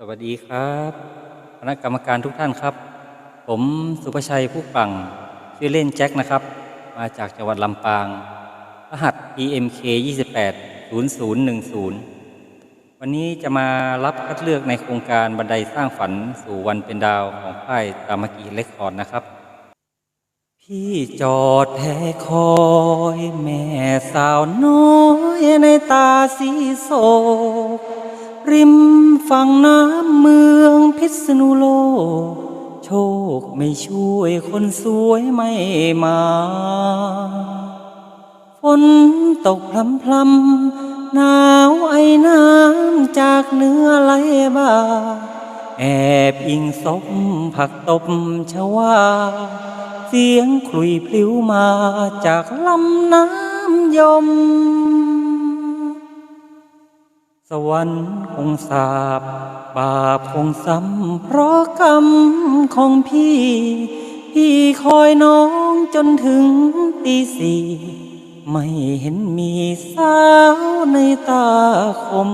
สวัสดีครับคณะกรรมการทุกท่านครับ ผมสุภชัยผู้ปังชื่อเล่นแจ็คนะครับ มาจากจังหวัดลำปาง รหัส EMK 28 0010 วันนี้จะมารับคัดเลือกในโครงการบันไดสร้างฝันสู่วันเป็นดาวของค่ายตามกีเล็กคอร์ดนะครับ พี่จอดแท้คอยแม่สาวน้อยในตาสีโศก ริมฝั่งน้ำเมืองพิษณุโลก โชคไม่ช่วยคนสวยไม่มา ฝนตกพลำพลำหนาวไอน้ำจากเนื้อไหลบ่า แอบอิงศพผักตบชวา เสียงคลุยพลิ้วมาจากลำน้ำยม วรรค์คงสาบบาปคงซ้ำเพราะกรรมของพี่ พี่คอยน้องจนถึงตีสี่ไม่เห็นมีสาวในตาคม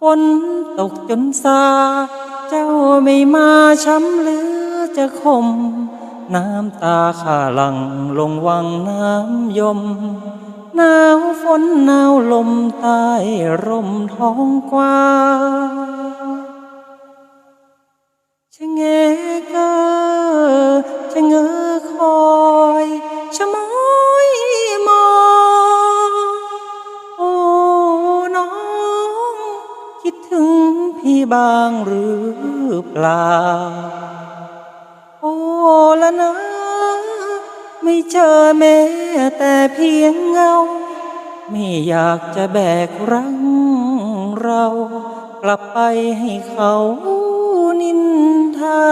ฝนตกจนซา เจ้าไม่มาช้ำเหลือจะคม น้ำตาข้าหลังลงวังน้ำยม นหนาวลมใต้ร่มท้องกว้างชะเงกอชะเงอคอยชะมอยมองโอ้น้อง คิดถึงพี่บ้างหรือเปล่า โอ้ละนะ ไม่เจอแม้แต่เพียงเงา ไม่อยากจะแบกรังเรา กลับไปให้เขานินทา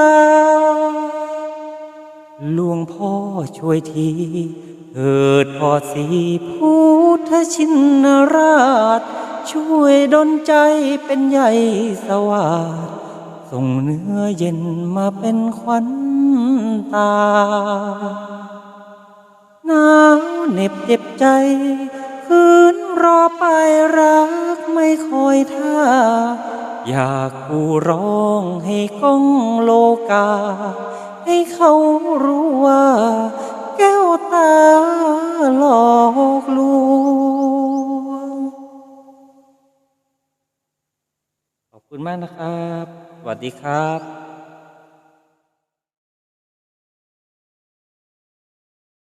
หลวงพ่อช่วยทีเถิดพ่อสีพุทธชินราช ช่วยดลใจเป็นใหญ่สวาสส่งเนื้อเย็นมาเป็นขวัญตาหนาวเหน็บเจ็บใจ ไปรักไม่คอยท่า อยากกูร้องให้ก้องโลกา ให้เขารู้ว่า แก้วตาหลอกลวงขอบคุณมากนะครับ สวัสดีครับ